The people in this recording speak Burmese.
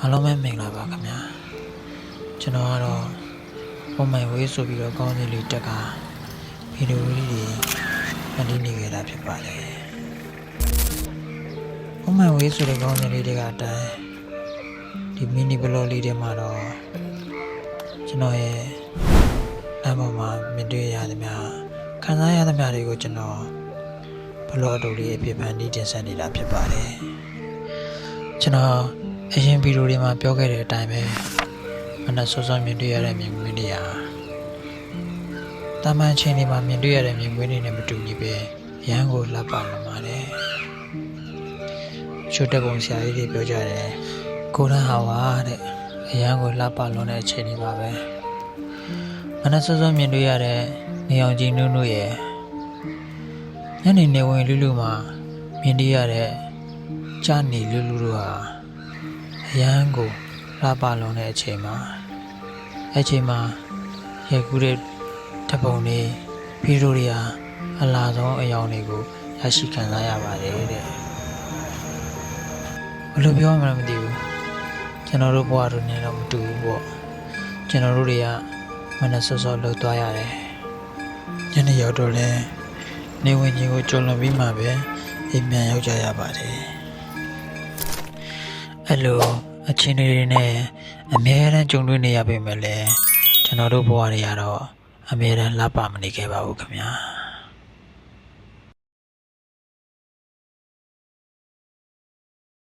အားလုံးပဲမင်္ဂလာပါခင်ဗျာကျွန်တော်ကတော့ပုံမှန်ဝေးဆိုပြီးတော့ကောင်းကြီးလေးတက်ကဗီဒီယိုလေးတွေဖန်တီးနေကြတာဖြစ်ပါတယ်ပုံမှန်ဝေးဆိုတဲ့ကောင်းကြီးလေးတွေကအတိုင်းဒီမီနီဘလော့လေးတွေမှာတော့ကျွန်တော်ရဲ့အပေါ်မှာမြင်တွေ့ရသမျှခံစားရသမျှတွေကိုကျွန်တော်ဘလော့အတူလေးအဖြစ်ဖန်တီးတင်ဆက်နေတာဖြစ်ပါတယ်ကျွန်တော် အရင်ဗီဒီယိုတွေမှာပြောခဲ့တဲ့အတိုင်းပဲမနက်စောစောမြင်တွေ့ရတဲ့မြင်ကွင်းတွေဟာတာမန်ချိန်တွေမှာမြင်တွေ့ရတဲ့မြင်ကွင်းတွေနဲ့မတူညီပဲရန်ကိုလှပလာပါတယ်ချိုးတက်ပုံဆရာကြီးတွေပြောကြတယ်ကိုရန်ဟာဝါတဲ့အရန်ကိုလှပလွန်တဲ့အချိန်တွေပါပဲမနက်စောစောမြင်တွေ့ရတဲ့နေအောင်ကြီးနုနုရဲ့ညနေနေဝင်လူလူမှာမြင်တွေ့ရတဲ့ကြာနေလူလူတို့ဟာ အရန်ကိုလှပလုံးတဲ့အချိန်မှာအဲ့ချိန်မှာရေကူးတဲ့တပုံတွေဗီဒီယိုတွေဟာအလားဆုံးအယောင်တွေကိုရရှိခံစားရပါတယ်တဲ့ဘယ်လိုပြောမှမသိဘူးကျွန်တော်တို့ဘဝတို့နဲ့တော့မတူဘူးပေါ့ကျွန်တော်တို့တွေကမနက်စောစောလှုပ်သွားရတယ်ညနေရောက်တော့လဲနေဝင်ကြီးကိုကြုံလွန်ပြီးမှပဲအိမ်ပြန်ရောက်ကြရပါတယ် အဲ့လိုအချင်းတွေနဲ့အမြဲတမ်းကြုံတွေ့နေရပေမဲ့လည်းကျွန်တော်တို့ဘဝတွေကတော့အမြဲတမ်းလှပမနေခဲ့ပါဘူးခင်ဗျာ